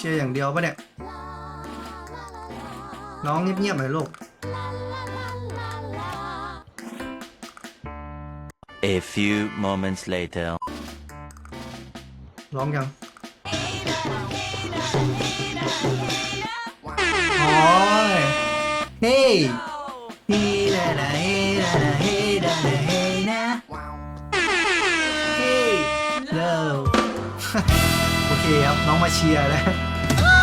ชียร์อย่างเดียวปะเนี่ย น้องเงียบๆหน่อยลูก A few moments later. ร้องยัง โอ้ยเฮ้ยฮีดาดาเฮดาดาเฮดาดาเฮนะเฮ้ยเลิวโอเคครับ น้องมาเชียร์นะ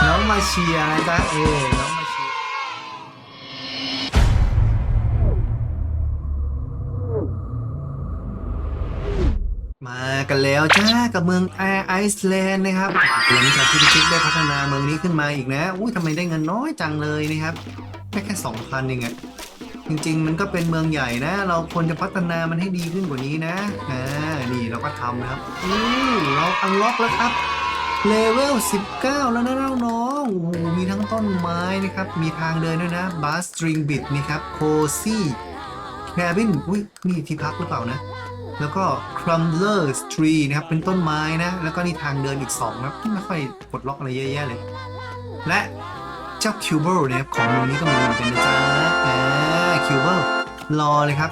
น้องมาเชียร์นะจ๊ะเออน้องมาเชียร์มากันแล้วจ้ากับเมืองแอร์ไอซ์แลนด์นะครับหลังจากที่พิชิตได้พัฒนาเมืองนี้ขึ้นมาอีกนะอุ้ยทำไมได้เงินน้อยจังเลยนะครับแค่แค่สองพันเองอะจริงๆ มันก็เป็นเมืองใหญ่นะ เราควรจะพัฒนามันให้ดีขึ้นกว่านี้นะอ่านี่เราก็ทำนะครับอู้เราอันล็อกแล้วครับ เลเวล 19 แล้วนะน้องๆโอ้โหมีทั้งต้นไม้นะครับ มีทางเดินด้วยนะบาสตริงบิดนะครับโคซี่แคบินอุ้ยนี่ที่พักหรือเปล่านะ แล้วก็ Crumbler Tree นะครับ เป็นต้นไม้นะ แล้วก็นี่ทางเดินอีก2นะครับที่ไม่ค่อยปลดล็อกอะไรเยอะแยะเลย และเจ้า c u b e r นะครับของเมืองนี้ก็มีเหมือนกันนะจ๊ะอ่า c u b e r รอเลยครับ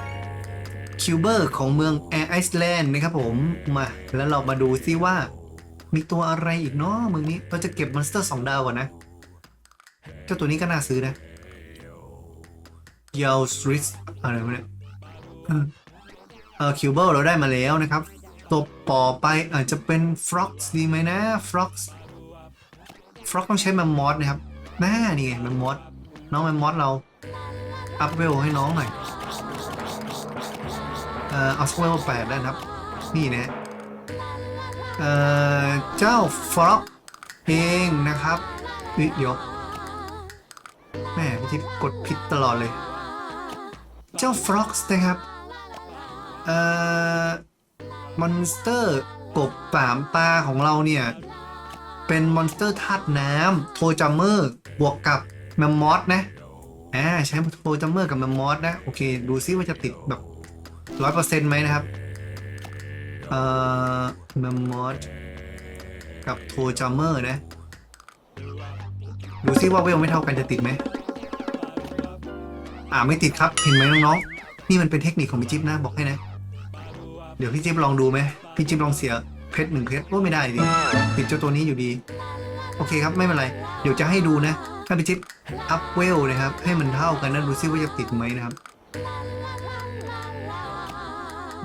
c u b e r ของเมือง Air Iceland นะครับผม มา แล้วเรามาดูซิว่า มีตัวอะไรอีกเนาะมืองนี้เราจะเก็บมอนสเตอร์2ดาวก่อนนะ เจ้าตัวนี้ก็น่าซื้อนะ y e l s t r i t อะไรวะเนี่ยอืมเออคิวเบิลเราได้มาแล้วนะครับ ตัวต่อไปอาจจะเป็นฟล็อกซ์ดีไหมนะฟล็อกซ์ฟล็อกต้องใช้แมมมอสนะครับแม่นี่ไงแมมมอสน้องแมมมอสเราอัพเวลให้น้องหน่อยเอ่อเอาสเวลแปดได้นะครับ นี่นะ เจ้าฟล็อกเองนะครับเฮ้ยเดี๋ยวแม่พี่ทิพย์กดผิดตลอดเลย เจ้าฟล็อกซ์นะครับเอ่อมอนสเตอร์กบสามตาของเราเนี่ย เป็นมอนสเตอร์ธาตุน้ำโทจัมเมอร์บวกกับแมมมอสนะอ่าใช้โทจัมเมอร์กับแมมมอสนะ โอเค ดูซิว่าจะติดแบบร้อยเปอร์เซ็นต์ไหมนะครับ เอ่อแมมมอสกับโทจัมเมอร์นะ ดูซิว่าเวลไม่เท่ากันจะติดไหม อ่าไม่ติดครับ เห็นไหมน้องๆ นี่มันเป็นเทคนิคของพี่จิ๊บนะบอกให้นะ เดี๋ยวพี่จิ๊บลองดูไหมพี่จิ๊บลองเสียเพชรหนึ่งเพชรโอ้ไม่ได้ดิติดเจ้าตัวนี้อยู่ดี โอเคครับไม่เป็นไร เดี๋ยวจะให้ดูนะ ถ้าพี่จิ๊บอัพเวลนะครับ ให้มันเท่ากันนะดูซิว่าจะติดไหมนะครับ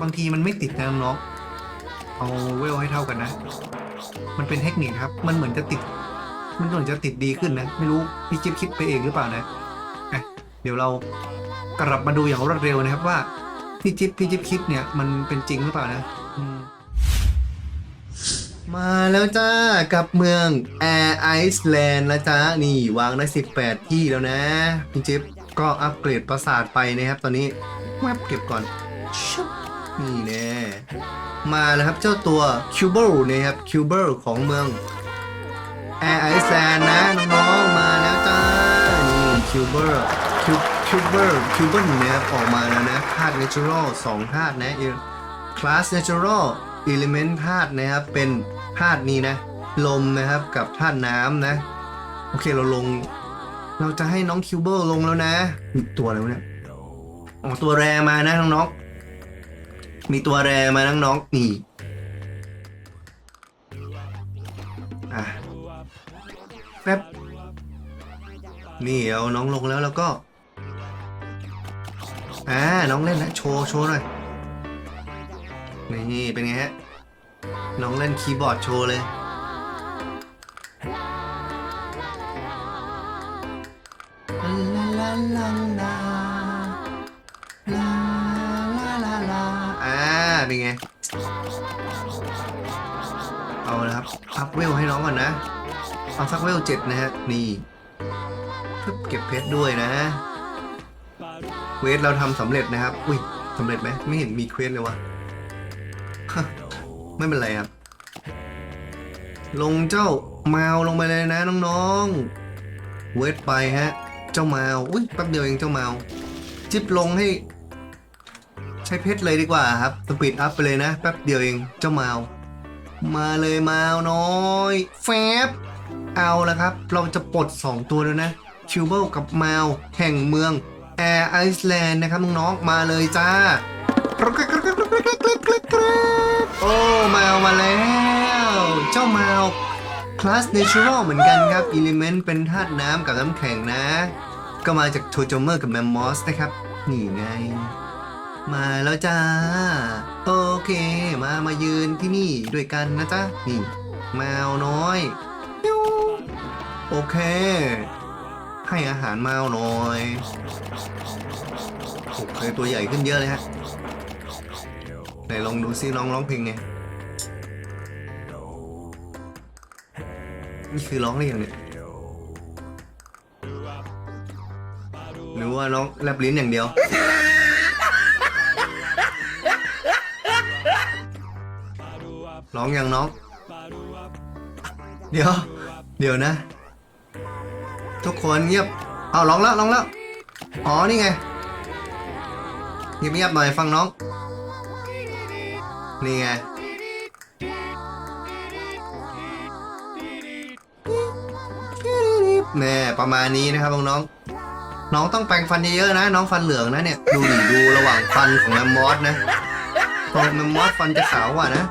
บางทีมันไม่ติดนะน้อง เอาเวลให้เท่ากันนะ มันเป็นเทคนิคครับ มันเหมือนจะติด มันเหมือนจะติดดีขึ้นนะ ไม่รู้พี่จิ๊บคิดไปเองหรือเปล่านะอะเดี๋ยวเรากลับมาดูอย่างรวดเร็วนะครับว่าพี่จิ๊บพี่จิ๊บคิดเนี่ยมันเป็นจริงหรือเปล่านะมาแล้วจ้ากับเมืองแอร์ไอซ์แลนด์แล้วจ้านี่วางได้ 18 ที่แล้วนะ พี่จิ๊บก็อัปเกรดปราสาทไปนะครับตอนนี้แวบเก็บก่อนชุบ นี่แน่มาแล้วครับเจ้าตัวคิวเบิลนะครับคิวเบิลของเมืองแอร์ไอซ์แลนด์นะน้องๆมาแล้วจ้านี่คิวเบิลคิวคิวเบอร์คิวเบิลนะครับออกมาแล้วนะธาตุเนเชอรัลสองธาตุนะคลาสเนเชอรัลอิเลเมนต์ธาตุนะครับเป็นธาตุนี้นะ ลมนะครับกับธาตุน้ำนะ โอเคเราลง เราจะให้น้องคิวเบอร์ลงแล้วนะมีตัวอะไรวเนี่ยอ๋อตัวแรมานะน้องๆ มีตัวแรมาน้องๆนี่อะแป๊บนี่เอาน้องลงแล้วแล้วก็อ่าน้องเล่นนะโชว์โชว์หน่อยนี่เป็นไงฮะ น้องเล่นคีย์บอร์ดโชว์เลย เป็นไง เอาละครับอัพเวลให้น้องก่อนนะ เอาสักเวลเจ็ดนะฮะ นี่เพิ่เก็บเพชรด้วยนะ เวสเราทำสำเร็จนะครับ อุ้ยสำเร็จไหม ไม่เห็นมีเควสเลยวะไม่เป็นไรครับ ลงเจ้าแมวลงไปเลยนะน้องๆ เวทไปฮะ เจ้าแมวอุ้ยแป๊บเดียวเองเจ้าแมวจิ๊บลงให้ ใช้เพชรเลยดีกว่าครับสปีดอัพไปเลยนะ แป๊บเดียวเองเจ้าแมวมาเลยแมวน้อย แฟบเอาละครับ เราจะปลด 2 ตัวแล้วนะชิวเบิลกับแมวแห่งเมืองแอร์ไอซ์แลนด์นะครับน้องๆมาเลยจ้าโอ้แมวมาแล้ว เจ้าแมวคลาสเนเชอรัลเหมือนกันครับอิเลเมนต์เป็นธาตุน้ำกับน้ำแข็งนะ ก็มาจากโทจเมอร์กับแมมมอสนะครับ นี่ไง มาแล้วจ้า โอเค มามายืนที่นี่ด้วยกันนะจ๊ะ นี่ แมวน้อย โอเค ให้อาหารแมวน่อยโอเคตัวใหญ่ขึ้นเยอะเลยฮะ ไหนลองดูซิน้องร้องเพลงไงนี่คือร้องได้ยังเนี่ยหรือว่าร้องแลบลิ้นอย่างเดียว ร้องยังน้อง เดี๋ยว เดี๋ยวนะ ทุกคนเงียบ เอาร้องแล้วร้องแล้ว อ๋อนี่ไง เงียบเงียบหน่อยฟังน้อง นี่ไง แน่ประมาณนี้นะครับน้องๆน้องต้องแปรงฟันเยอะๆนะ น้องฟันเหลืองนะเนี่ย ดูดิดูระหว่างฟันของแมมมอสนะตรงแมมมอสฟันจะขาวกว่านะ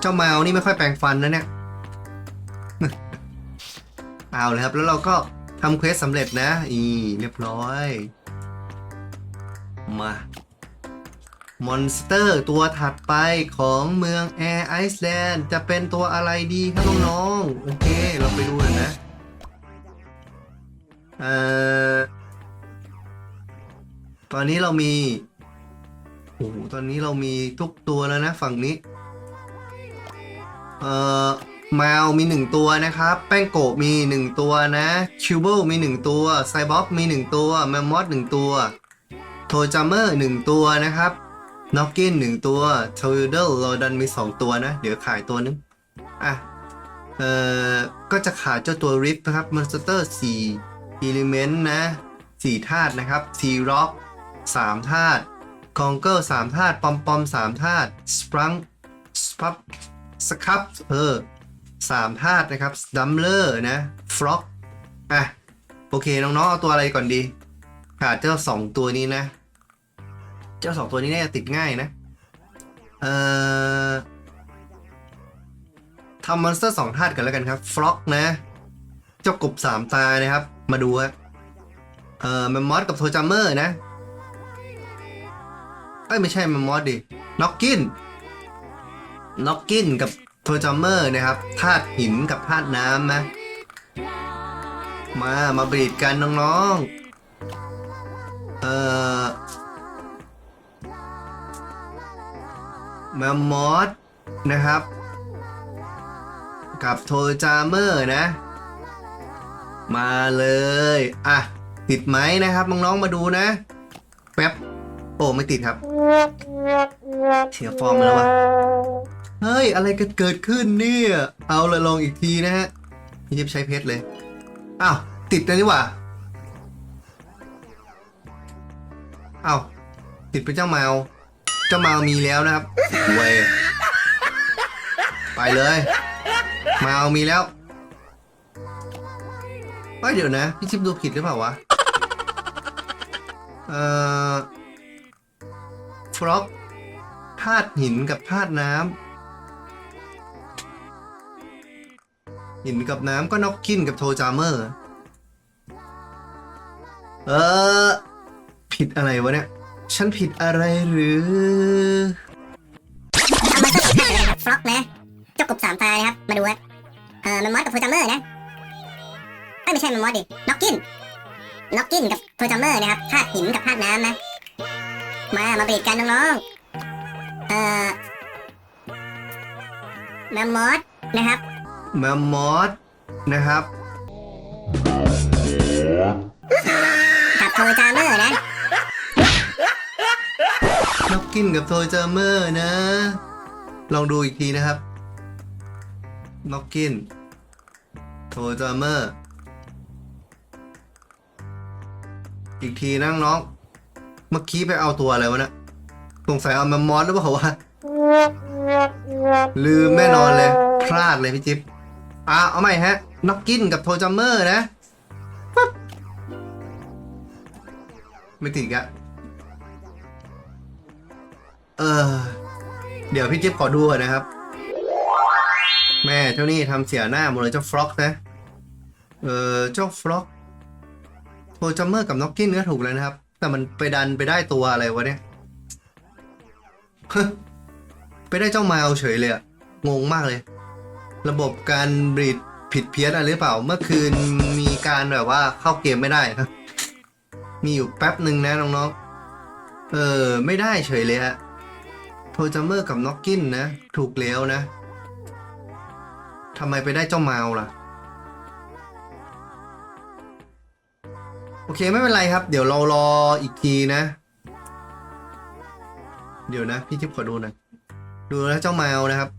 เจ้าแมวนี่ไม่ค่อยแปรงฟันนะเนี่ย เอาเลยครับ แล้วเราก็ทำเควสสำเร็จนะ อีเรียบร้อย มามอนสเตอร์ตัวถัดไปของเมืองแอร์ไอซ์แลนด์จะเป็นตัวอะไรดีครับน้องๆโอเค เราไปดูกันนะ เอ่อ ตอนนี้เรามี โอ้โห ตอนนี้เรามีทุกตัวแล้วนะฝั่งนี้ เอ่อแมวมีหนึ่งตัวนะครับ แป้งโกะมีหนึ่งตัวนะชิวเบิลมีหนึ่งตัวไซบ็อฟมีหนึ่งตัวแมมมอสหนึ่งตัวโทจามเมอร์หนึ่งตัวนะครับน็อกกินหนึ่งตัวโทยูเดลโรดันมีสองตัวนะ เดี๋ยวขายตัวนึง อะ เอ่อ ก็จะขาดเจ้าตัวริฟนะครับมอนสเตอร์สี่อิเลเมนต์นะสี่ธาตุนะครับซีร็อกสามธาตุคองเกิลสามธาตุปอมปอมสามธาตุสปรังสปับ สครับเออสามธาตุนะครับดัมเลอร์นะฟล็อกอะโอเคน้องๆเอาตัวอะไรก่อนดี ขาดเจ้าสองตัวนี้นะ เจ้าสองตัวนี้น่าจะติดง่ายนะเอ่อทำมอนสเตอร์สองธาตุกันแล้วกันครับฟล็อกนะ เจ้ากบสามตานะครับ มาดูฮะเอ่อแมมมอสกับโทจัมเมอร์นะเอ้ยไม่ใช่แมมมอสดิน็อกกิน น็อกกินกับโทจัมเมอร์นะครับธาตุหินกับธาตุน้ำนะ มามาบรีดกันน้องๆ เอ่อแมมมอสนะครับ กับโทจามเมอร์นะ มาเลย อะ ติดไหมนะครับน้องๆมาดูนะ แป๊บ โอ้ ไม่ติดครับ เสียฟอร์มแล้ววะ เฮ้ย อะไรกันเกิดขึ้นเนี่ย เอาเลยลองอีกทีนะฮะนี่ใช้เพชรเลย อ้าว ติดเลยนี่หว่า อ้าว ติดเป็นเจ้าแมว เจ้าแมวมีแล้วนะครับเว้ยไปเลยแมวมีแล้วเฮ้ยเดี๋ยวนะ พี่ชิปดูผิดหรือเปล่าวะ เอ่อฟล็อกธาตุหินกับธาตุน้ำ หินกับน้ำก็น็อกกินกับโทจามเมอร์ เออ ผิดอะไรวะเนี่ย ฉันผิดอะไรหรือมาสเตอร์สองท่านะครับฟล็อกนะเจ้ากบสามตานะครับ มาดูฮะเออแมมมอสกับโทจัมเมอร์นะเอ้ยไม่ใช่แมมมอสดิน็อกกินน็อกกินกับโทจัมเมอร์นะครับธาตุหินกับธาตุน้ำนะ มามาเบรดกันน้องๆเออแมมมอสนะครับ แมมมอสนะครับกับโทจัมเมอร์นะน็อกกินกับโทจามเมอร์นะ ลองดูอีกทีนะครับน็อกกินโทจามเมอร์ อีกทีนั่งน้องเมื่อกี้ไปเอาตัวอะไรวะเนะสงสัยเอาแมมมอสหรือเปล่าวะลืมแน่นอนเลย พลาดเลยพี่จิ๊บ อ่าเอาใหม่ฮะน็อกกินกับโทจัมเมอร์นะปั๊บไม่ติดอะเออ เดี๋ยวพี่จิ๊บขอดูก่อนนะครับ แม่เจ้านี่ทำเสียหน้าหมดเลยเจ้าฟล็อกนะ เออเจ้าฟล็อกโทจัมเมอร์กับน็อกกินก็ถูกแล้วนะครับ แต่มันไปดันไปได้ตัวอะไรวะเนี่ยไปได้เจ้ามาเอาเฉยเลยอะงงมากเลย ระบบการบรีดผิดเพี้ยนอะไรหรือเปล่า เมื่อคืนมีการแบบว่าเข้าเกมไม่ได้ครับ มีอยู่แป๊บหนึ่งนะน้องๆ เออ ไม่ได้เฉยเลยฮะโทจัมเมอร์กับน็อกกินนะ ถูกแล้วนะทำไมไปได้เจ้าเมาล่ะ โอเคไม่เป็นไรครับ เดี๋ยวเรารออีกทีนะ เดี๋ยวนะ พี่จิ๊บขอดูหน่อยดูแล้วเจ้าเมานะครับ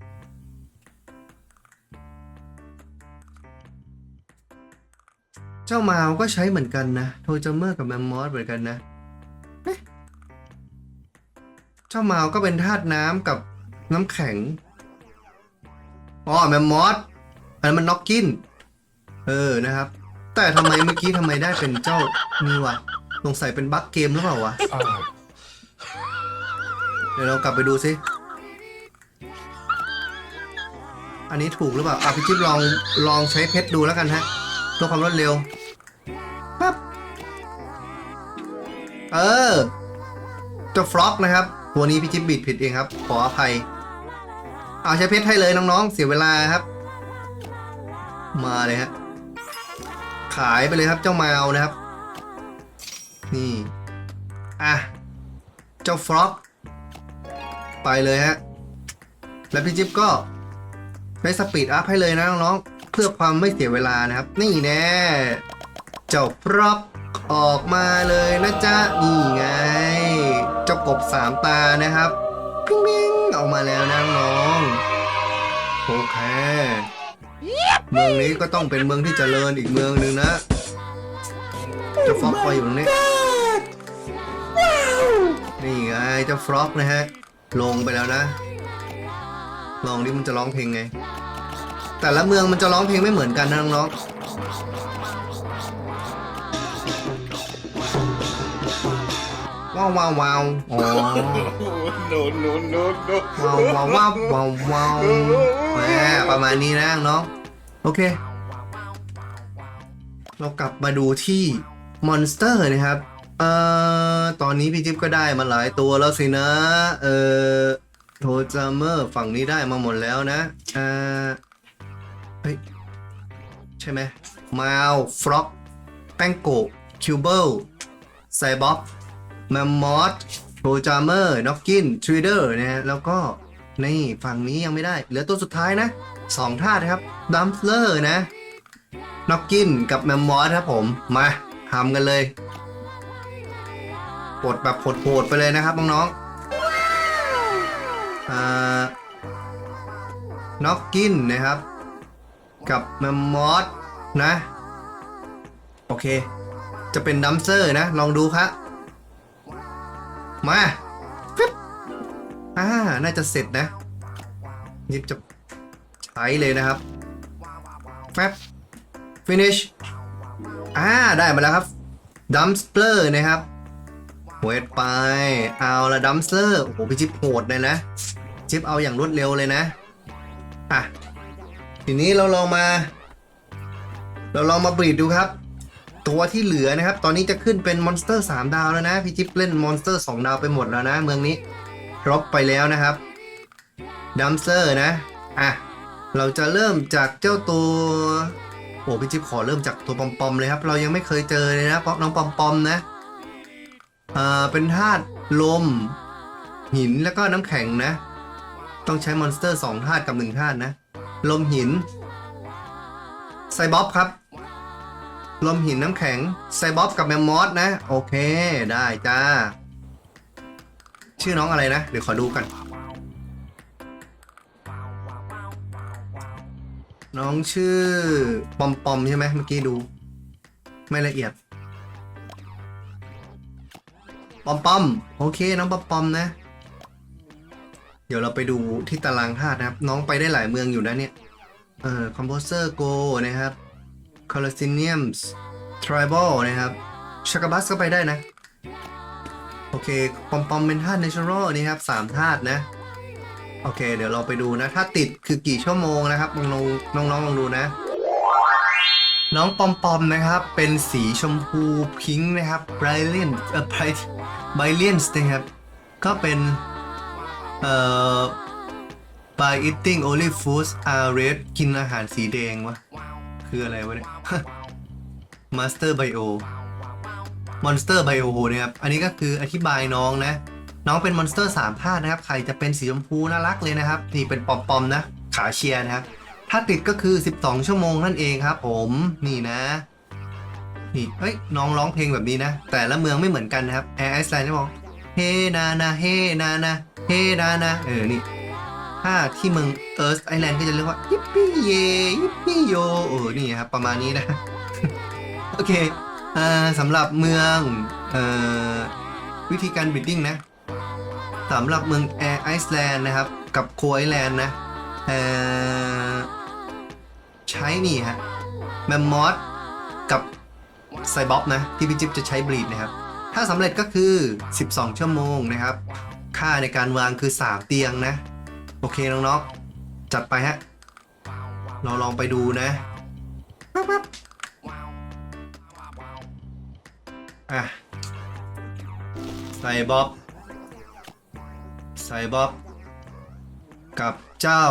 เจ้าเมาวก็ใช้เหมือนกันนะ โทจัมเมอร์กับแมมมอสเหมือนกันนะเจ้าเมาวก็เป็นธาตุน้ำกับน้ำแข็ง อ๋อแมมมอสอันนั้นมันน็อกกิน เออนะครับ แต่ทำไมเมื่อกี้ทำไมได้เป็นเจ้านี่วะสงสัยเป็นบั๊กเกมหรือเปล่าวะ เดี๋ยวเรากลับไปดูซิ อันนี้ถูกหรือเปล่าอะพี่จิ๊บลองลองใช้เพชรดูแล้วกันฮะเพื่อความรวดเร็ว เออเจ้าฟล็อกนะครับ ตัวนี้พี่จิ๊บบิดผิดเองครับ ขออภัย เอาใช้เพชรให้เลยน้องๆ เสียเวลาครับ มาเลยฮะขายไปเลยครับเจ้าแมวนะครับ นี่ อะ เจ้าฟล็อกไปเลยฮะ แล้วพี่จิ๊บก็ได้สปีดอัพให้เลยนะน้องๆ เพื่อความไม่เสียเวลานะครับ นี่แน่ เจ้าฟล็อก ออกมาเลยนะจ๊ะนี่ไงเจ้ากบสามตานะครับปิ้งปิ้งออกมาแล้วนะน้องโอเคเมืองนี้ก็ต้องเป็นเมืองที่เจริญอีกเมืองหนึ่งนะเจ้าฟล็อกคอยอยู่ตรงนี้นี่ไงเจ้าฟล็อกนะฮะ ลงไปแล้วนะ ลองดิมันจะร้องเพลงไง แต่ละเมืองมันจะร้องเพลงไม่เหมือนกันนะน้องๆ ว้าวว้าวว้าวอ๋อ no, no, no, no. ว้าวว้าวว้าวว้าวว้าวแหมประมาณนี้นะน้องโอเค เรากลับมาดูที่มอนสเตอร์นะครับ เอ่อ ตอนนี้พี่จิ๊บก็ได้มาหลายตัวแล้วสินะ เอ่อโทจามเมอร์ฝั่งนี้ได้มาหมดแล้วนะ อ่า เฮ้ย ใช่ไหมมาวฟล็อกแป้งโกคิวเบิลไซบ๊อบ แมมมอสโทจามเมอร์น็อกกินทรีเดอร์นะฮะแล้วก็นี่ฝั่งนี้ยังไม่ได้ เหลือตัวสุดท้ายนะสองธาตุครับดัมเลอร์นะน็อกกินกับแมมมอสครับผมมาทำกันเลยปลดแบบโหดๆไปเลยนะครับน้องๆอ่าน็อกกินนะครับ กับแมมมอสนะ โอเค จะเป็นดัมเซอร์นะ ลองดูครับ มาปึ๊บอ่า น่าจะเสร็จนะยิบจะใช้เลยนะครับแฟบ finish อ่า ได้มาแล้วครับ dumpster นะครับเวทไป เอาละ dumpster โอ้โหพี่จิ๊บโหดเลยนะ จิ๊บเอาอย่างรวดเร็วเลยนะ อะ ทีนี้เราลองมา เราลองมาบีดดูครับ ตัวที่เหลือนะครับ ตอนนี้จะขึ้นเป็นมอนสเตอร์ 3 ดาวแล้วนะ พี่จิ๊บเล่นมอนสเตอร์ 2 ดาวไปหมดแล้วนะ เมืองนี้รบไปแล้วนะครับดัมเซอร์นะ อะ เราจะเริ่มจากเจ้าตัว โอ้พี่จิ๊บขอเริ่มจากตัวปอมปอมเลยครับ เรายังไม่เคยเจอเลยนะเพราะน้องปอมปอมนะอ่าเป็นธาตุลม หินแล้วก็น้ำแข็งนะ ต้องใช้มอนสเตอร์2ธาตุกับ1ธาตุนะ ลมหินไซบ๊อบครับ ลมหินน้ำแข็ง ไซบ๊อบกับแมมมอสนะ โอเค ได้จ้า ชื่อน้องอะไรนะ เดี๋ยวขอดูกัน น้องชื่อ ปอมปอมใช่ไหมเมื่อกี้ดู ไม่ละเอียด ปอมปอมโอเค น้องปอมปอมนะ เดี๋ยวเราไปดูที่ตารางธาตุนะครับ น้องไปได้หลายเมืองอยู่นะเนี่ย เอ่อ composer go นะครับ c o l o s i n i u m tribal นะครับชากบัสก็ไปได้นะ โอเค ปอมปอมเป็นธาตุ natural นี่ครับสามธาตุนะ โอเค เดี๋ยวเราไปดูนะ ถ้าติดคือกี่ชั่วโมงนะครับลองลองน้องๆลองดูนะ น้องปอมปอมนะครับ เป็นสีชมพูพิงค์นะครับ brilliant เอ่อ bright brilliant นะครับ ก็เป็นเอ่อ by eating only foods are red กินอาหารสีแดงวะ คืออะไรวะเนี่ย Master Bio Monster Bio นะครับ อันนี้ก็คืออธิบายน้องนะ น้องเป็นมอนสเตอร์สามธาตุนะครับใครจะเป็นสีชมพูน่ารักเลยนะครับ นี่เป็นปอมปอมๆนะ ขาเชียร์นะครับ ถ้าติดก็คือ 12 ชั่วโมงนั่นเองครับผม นี่นะ นี่ เฮ้ย น้องร้องเพลงแบบนี้นะ แต่ละเมืองไม่เหมือนกันนะครับ แอร์ไอซ์ไลน์ได้บอกเฮนานาเฮนานาเฮนานาเออ นี่ ถ้าที่เมืองเอิร์ธไอแลนด์ก็จะเรียกว่ายิปปี้เยยิปปี้โยเออนี่ครับประมาณนี้นะ โอเคอ่าสำหรับเมืองเอ่อวิธีการบิดดิ้งนะสำหรับเมืองแอร์ไอซ์แลนด์นะครับ กับโคไอแลนด์นะเอ่อใช้นี่ฮะแมมมอสกับไซบ๊อบนะที่พี่จิ๊บจะใช้บลีดนะครับ ถ้าสำเร็จก็คือ 12 ชั่วโมงนะครับ ค่าในการวางคือ 3 เตียงนะ โอเคน้องๆจัดไปฮะ เราลองไปดูนะปั๊บปั๊บอะใส่บ๊อบใส่บ๊อบกับเจ้า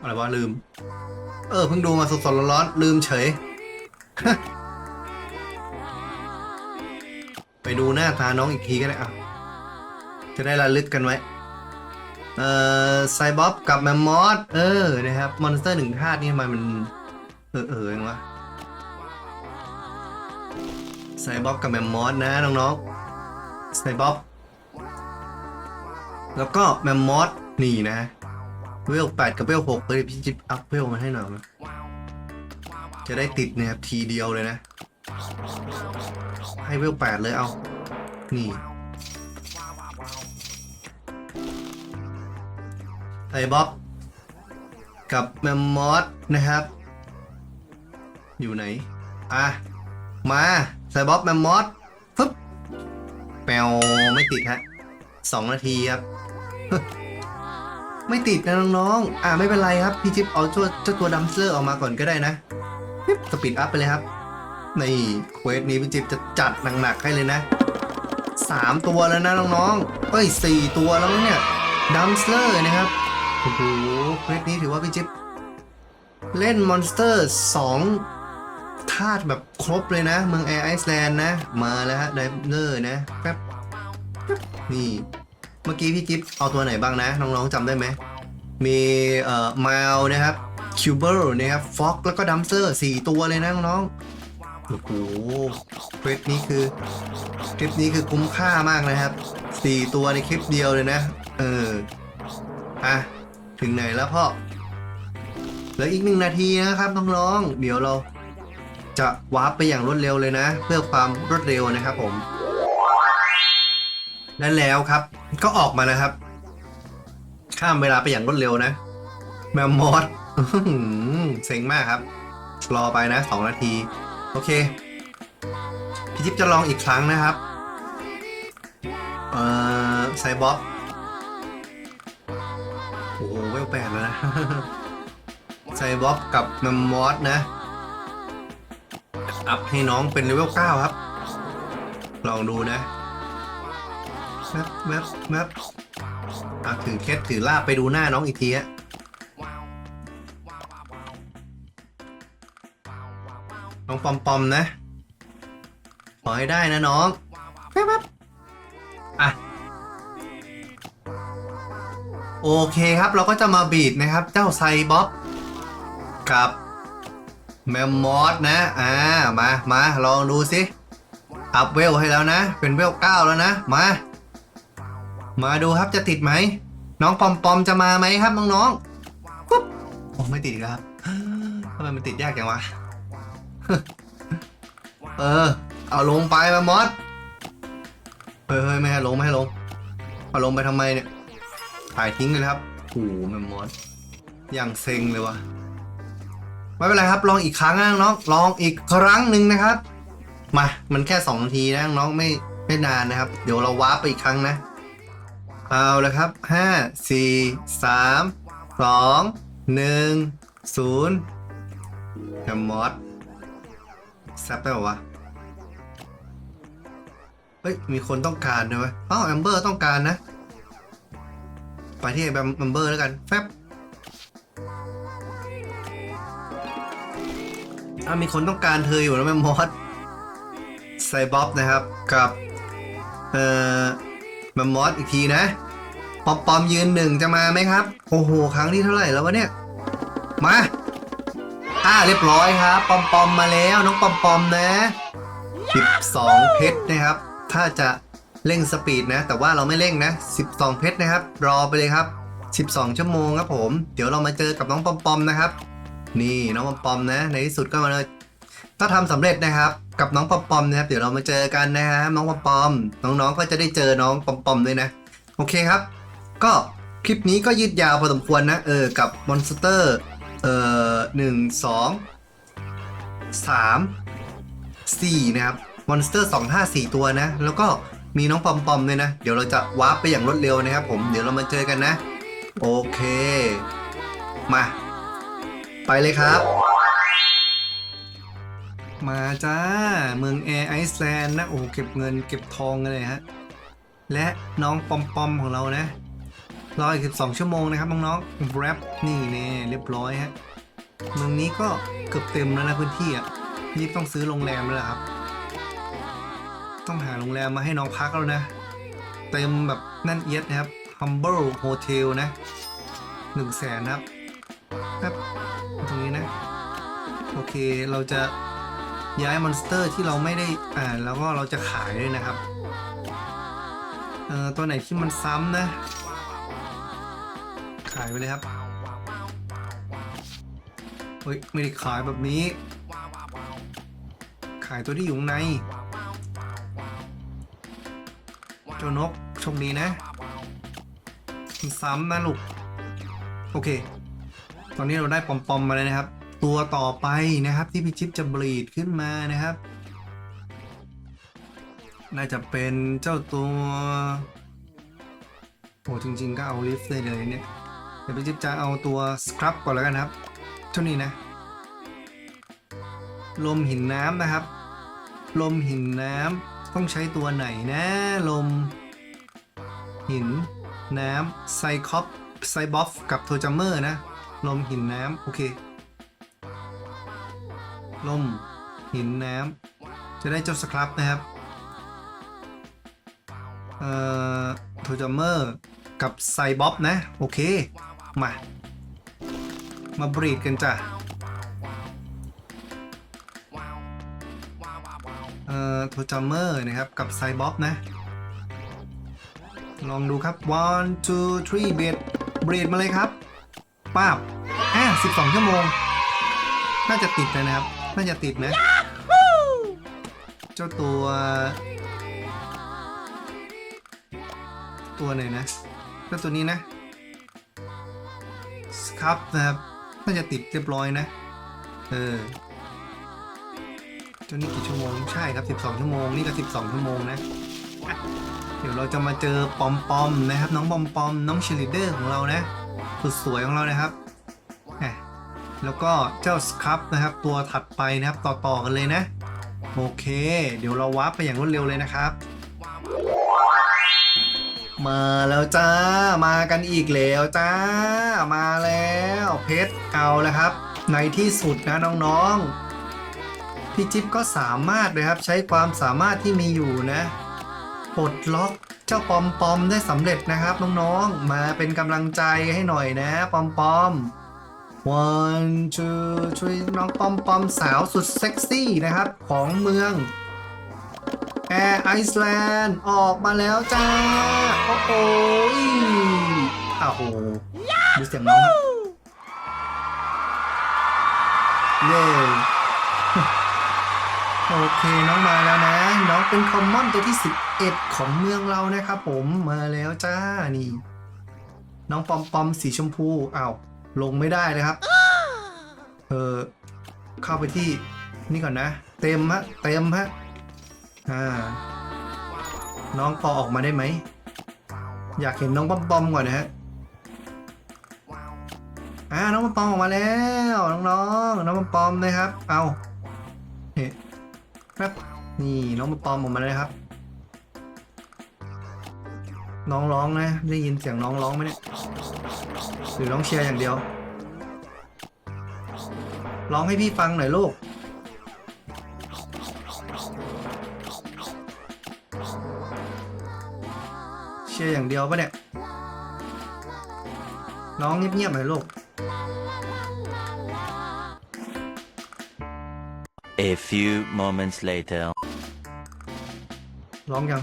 อะไรวะลืม เออเพิ่งดูมาสดๆร้อนๆลืมเฉย ดูหน้าตาน้องอีกทีก็ได้อะจะได้ระลึกกันไว้ เอ่อไซบ๊อบกับแมมมอสเออนะครับ มอนสเตอร์หนึ่งธาตุนี่ทำไมมัน เออเออเองวะไซบ๊อบกับแมมมอสนะน้องๆไซบ๊อบแล้วก็แมมมอสนี่นะเวลแปดกับเวลหกเลยพี่จิ๊บอัพเวลมาให้หน่อยนะจะได้ติดนะครับทีเดียวเลยนะ ให้เวลแปดเลยเอา นี่ไทบ๊อบกับแมมมอสนะครับ อยู่ไหน อะ มาไซบ๊อบแมมมอสฟึบแปวไม่ติดฮะสองนาทีครับ ไม่ติดนะน้องๆ อะไม่เป็นไรครับ พี่จิ๊บเอาเจ้าตัวดัมเซอร์ออกมาก่อนก็ได้นะสปีดอัพไปเลยครับ ในเควสนี้พี่จิ๊บจะจัดหนักๆให้เลยนะ สามตัวแล้วนะน้องๆเอ้ยสี่ตัวแล้วมั้งเนี่ยดัมสเซอร์นะครับโอ้โหเควสนี้ถือว่าพี่จิ๊บเล่นมอนสเตอร์สองธาตุแบบครบเลยนะ เมืองแอร์ไอซ์แลนด์นะ มาแล้วฮะไดเนอร์นะแป๊บนี่ เมื่อกี้พี่จิ๊บเอาตัวไหนบ้างนะ น้องๆจำได้ไหม มีเอ่อมาลนะครับคิวเบอร์นะครับฟ็อกแล้วก็ดัมเซอร์สี่ตัวเลยนะน้องๆ โอ้โหเควสนี้คือคลิปนี้คือคุ้มค่ามากนะครับสี่ตัวในคลิปเดียวเลยนะ เอออะถึงไหนแล้วพ่อเหลืออีกหนึ่งนาทีนะครับน้องๆเดี๋ยวเราจะวาร์ปไปอย่างรวดเร็วเลยนะ เพื่อความรวดเร็วนะครับผมและแล้วครับ ก็ออกมานะครับ ข้ามเวลาไปอย่างรวดเร็วนะ แมมมอสเซ็งมากครับ รอไปนะสองนาที โอเค พี่จิ๊บจะลองอีกครั้งนะครับ เอ่อไซบ๊อบโอ้โหเวลแปดแล้วนะ ไซบ๊อบกับแมมมอสนะ อัพให้น้องเป็นเลเวลเก้าครับ ลองดูนะแมปแมปแมปถือเคสถือลาบไปดูหน้าน้องอีกทีฮะ ปอมปอมนะ ขอให้ได้นะน้องแป๊บๆอะ โอเคครับเราก็จะมาบีดนะครับ เจ้าไซบ๊อบกับแมมมอสนะ อ่า มา มาลองดูสิ อัพเวลให้แล้วนะ เป็นเวลเก้าแล้วนะ มา มาดูครับจะติดไหม น้องปอมปอมจะมาไหมครับน้องๆปุ๊บโอ้ไม่ติดครับทำไมมันติดยากจังวะ เออ เอาลงไปมามอสเฮ้ยเฮ้ยไม่ให้ลงไม่ให้ลงเอาลงไปทำไมเนี่ยถ่ายทิ้งเลยครับโอ้โหแมมมอสอย่างเซ็งเลยวะไม่เป็นไรครับ ลองอีกครั้งนะน้องลองอีกครั้งหนึ่งนะครับ มา มันแค่สองนาทีนะน้องไม่ไม่นานนะครับ เดี๋ยวเราวาร์ปไปอีกครั้งนะ เอาละครับห้าสี่สามสองหนึ่งศูนย์แฮมมอส แซปไปวะ เฮ้ย มีคนต้องการด้วยวยอ้าวแอมเบอร์ต้องการนะ ไปที่แอมเบอร์แล้วกัน แฟบอ้ามีคนต้องการเธออยู่นะแม่มอสไซบ๊อบนะครับ กับ เอ่อแมมมอสอีกทีนะปอมปอมยืนหนึ่งจะมาไหมครับ โอ้โห ครั้งที่เท่าไหร่แล้ววะเนี่ย มา อ่าเรียบร้อยครับ ปอมปอมมาแล้วน้องปอมปอมนะ12เพชรนะครับ ถ้าจะเร่งสปีดนะ แต่ว่าเราไม่เร่งนะ 12 เพชรนะครับ รอไปเลยครับ 12 ชั่วโมงครับผม เดี๋ยวเรามาเจอกับน้องปอมปอมนะครับ นี่น้องปอมปอมนะ ในที่สุดก็มาเลยถ้าทำสำเร็จนะครับ กับน้องปอมปอมนะครับ เดี๋ยวเรามาเจอกันนะฮะน้องปอมปอม น้องๆก็จะได้เจอน้องปอมปอมด้วยนะ โอเคครับ ก็คลิปนี้ก็ยืดยาวพอสมควรนะ เออ กับมอนสเตอร์ เอ่อหนึ่งสองสามสี่นะครับ มอนสเตอร์สองห้าสี่ตัวนะ แล้วก็มีน้องปอมปอมด้วยนะ เดี๋ยวเราจะวาร์ปไปอย่างรวดเร็วนะครับผม เดี๋ยวเรามาเจอกันนะ โอเค มา ไปเลยครับ มาจ้า เมืองแอร์ไอซ์แลนด์นะ โอ้เก็บเงินเก็บทองกันเลยฮะ และน้องปอมปอมของเรานะ รออีก 12 ชั่วโมงนะครับน้องๆแรปนี่เน่เรียบร้อยฮะเมืองนี้ก็เกือบเต็มแล้วนะพื้นที่อะนี่ต้องซื้อโรงแรมแล้วล่ะครับ ต้องหาโรงแรมมาให้น้องพักแล้วนะ เต็มแบบแนั่นเอียดนะครับ Humble Hotel นะหนึ่งแสนครับครับตรงนี้นะ โอเคเราจะย้ายมอนสเตอร์ที่เราไม่ได้อ่านแล้วก็เราจะขายด้วยนะครับ เอ่อตัวไหนที่มันซ้ำนะ ขายไปเลยครับเฮ้ยไม่ได้ขายแบบนี้ ขายตัวที่อยู่ใน เจ้านกโชคดีนะ ซ้ำนะลูก โอเค ตอนนี้เราได้ปอมๆมมาเลยนะครับ ตัวต่อไปนะครับที่พี่ชิปจะบรีดขึ้นมานะครับ น่าจะเป็นเจ้าตัวโอ้จริงๆก็เอาลิฟต์ได้เลยเนี่ย ดี๋ยวพี่จิ๊บจะเอาตัวสครับก่อนแล้วกันครับเท่านี้นะ ลมหินน้ำนะครับ ลมหินน้ำต้องใช้ตัวไหนนะ ลม หิน น้ำไซคอปไซบอฟกับโทจัมเมอร์นะ ลมหินน้ำโอเค ลม หินน้ำจะได้เจ้าสครับนะครับเอ่อโทจัมเมอร์กับไซบ๊อบนะ โอเค มา มาบรีดกันจ้ะเอ่อโทจัมเมอร์นะครับ กับไซบ๊อบนะ ลองดูครับ one two three เบดบรีดมาเลยครับป้าบอะ12 ชั่วโมง น่าจะติดเลยนะครับ น่าจะติดนะ เจ้าตัว ตัวไหนนะก็ตัวนี้นะส ครับนะครับน่าจะติดเรียบร้อยนะ เออตัวนี้กี่ชั่วโมง ใช่ครับ 12 ชั่วโมง นี่ก็ 12 ชั่วโมงนะ เดี๋ยวเราจะมาเจอปอมปอมนะครับ น้องปอมปอมน้องเชลิเดอร์ของเรานะสุดสวยของเรานะครับแหมแล้วก็เจ้าสครับนะครับ ตัวถัดไปนะครับต่อๆกันเลยนะ โอเค เดี๋ยวเราวาร์ปไปอย่างรวดเร็วเลยนะครับ มาแล้วจ้า มากันอีกแล้วจ้า มาแล้วเพชรเอาแล้วครับ ในที่สุดนะน้องๆ พี่จิ๊บก็สามารถนะครับ ใช้ความสามารถที่มีอยู่นะปลดล็อกเจ้าปอมปอมได้สำเร็จนะครับน้องๆ มาเป็นกำลังใจให้หน่อยนะ ปอมปอม one two three น้องปอมปอมสาวสุดเซ็กซี่นะครับ ของเมือง แอร์ไอซ์แลนด์ออกมาแล้วจ้า โอ้โหอ้าวโหดูเสียงน้องเย้อโอเคน้องมาแล้วนะ น้องเป็นคอมมอนตัวที่ 11 ของเมืองเรานะครับผมมาแล้วจ้านี่ น้องปอมปอมสีชมพูอ้าวลงไม่ได้เลยครับ เออเข้าไปที่นี่ก่อนนะ เต็มฮะเต็มฮะ อ่า น้องพอออกมาได้ไหม อยากเห็นน้องปอมปอมก่อนนะฮะอ่าน้องปอมปอมออกมาแล้วน้องๆน้องปอมปอมนะครับ เอาเนี่ครับนี่น้องปอมปอมออกมาเลยครับ น้องร้องนะ ได้ยินเสียงน้องร้องไหมเนี่ยหรือน้องเชียร์อย่างเดียวร้องให้พี่ฟังหน่อยลูก ชียร์อย่างเดียวปะเนี่ย น้องเงียบๆหน่อยลูก A few moments later. ร้องยัง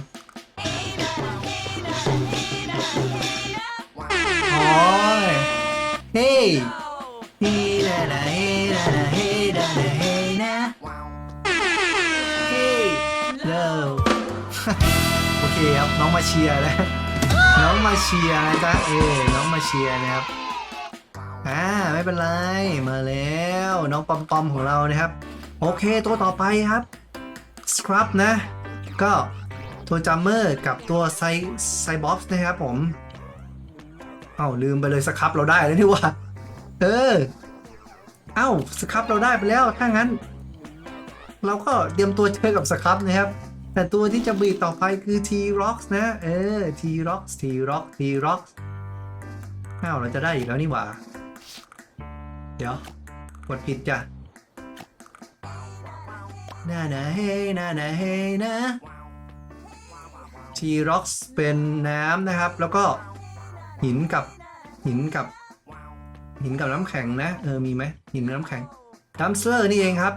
โอ้ยเฮ้ยเฮ้ดาดาเฮ้ดาดาเฮ้ดาดาเฮ้นะเฮ้เลิวโอเคครับ น้องมาเชียร์แล้ว น้องมาเชียร์นะจ๊ะเออน้องมาเชียร์นะครับอ่าไม่เป็นไรมาแล้วน้องปอมปอมของเรานะครับ โอเคตัวต่อไปครับสครับนะ ก็ตัวจัมเมอร์กับตัวไซไซบ็อกซ์นะครับผมเอ้าลืมไปเลยสครับเราได้แล้วนี่ว่าเออเอ้าสครับเราได้ไปแล้วถ้างั้น เราก็เตรียมตัวเจอกับสครับนะครับ แต่ตัวที่จะบีบต่อไปคือ T-Rox นะ เออ T-Rox T-Rox T-Rox อ้าวเราจะได้อีกแล้วนี่หว่า เดี๋ยวกดผิดจ้ะนานะเฮนานะเฮนะ T-Rox เป็นน้ำนะครับ แล้วก็หินกับหินกับ หินกับน้ำแข็งนะ เออ มีไหมหินกับน้ำแข็งดัมเซอร์นี่เองครับ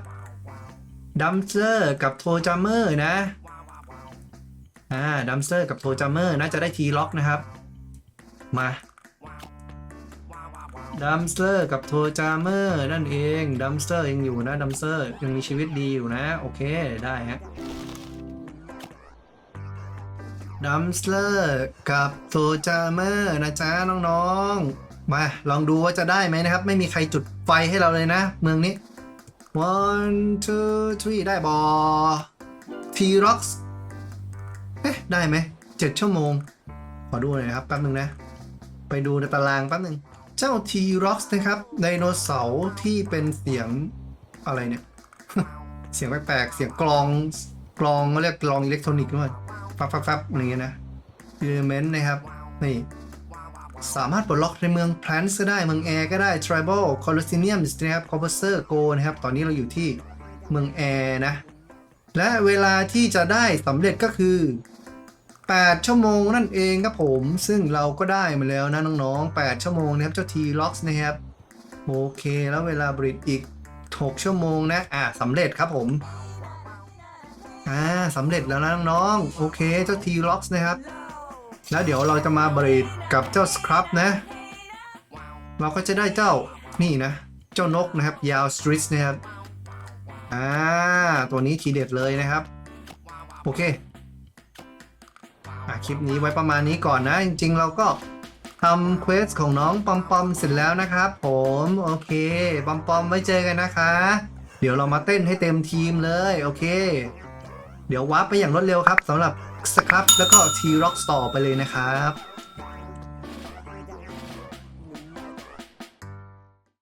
ดัมเซอร์กับโทจัมเมอร์นะ อ่าดัมเซอร์กับโทจัมเมอร์น่าจะได้ T-Rox นะครับ มาดัมเตอร์กับโทจามเมอร์นั่นเองดัมเตอร์ยังอยู่นะดัมเตอร์ยังมีชีวิตดีอยู่นะ โอเคได้ฮะดัมเตอร์กับโทจามเมอร์นะจ๊ะน้องๆ มาลองดูว่าจะได้ไหมนะครับ ไม่มีใครจุดไฟให้เราเลยนะ เมืองนี้ one two three ได้บอ T-Rox เอ๊ะได้ไหมเจ็ดชั่วโมง ขอดูหน่อยนะครับแป๊บหนึ่งนะ ไปดูในตารางแป๊บหนึ่งเจ้า T-Rox นะครับไดโนเสาร์ที่เป็นเสียงอะไรเนี่ย เสียงแปลกๆ เสียงกลองกลองเขาเรียกกลองอิเล็กทรอนิกส์ด้วยฟับฟับฟับอะไรเงี้ยนะเอลเมนต์นะครับ นี่ สามารถปลดล็อกในเมืองแพลนก็ได้ เมืองแอร์ก็ได้ Tribal c o l o s s e u m นะครับ c o p e r s e r Go นะครับ ตอนนี้เราอยู่ที่เมืองแอร์นะ และเวลาที่จะได้สำเร็จก็คือ 8 ชั่วโมงนั่นเองครับผม ซึ่งเราก็ได้มาแล้วนะน้องๆ 8 ชั่วโมงนะครับ เจ้า T-Rox นะครับ โอเค แล้วเวลาบริดอีก 6 ชั่วโมงนะ อ่าสำเร็จครับผม อ่าสำเร็จแล้วนะน้องๆ โอเค เจ้า T-Rox นะครับ แล้วเดี๋ยวเราจะมาบริดกับเจ้า Scrub นะ เราก็จะได้เจ้า นี่นะ เจ้านกนะครับ ยาวสตริสนะครับ อ่า ตัวนี้ทีเด็ดเลยนะครับ โอเค คลิปนี้ไว้ประมาณนี้ก่อนนะ จริง ๆ เราก็ทำเควสของน้องปอมปอมเสร็จแล้วนะครับผมโอเคปอมปอมไว้เจอกันนะคะ เดี๋ยวเรามาเต้นให้เต็มทีมเลยโอเค เดี๋ยววาร์ปไปอย่างรวดเร็วครับสำหรับสครับแล้วก็ทีร็อกสตอร์ไปเลยนะครับ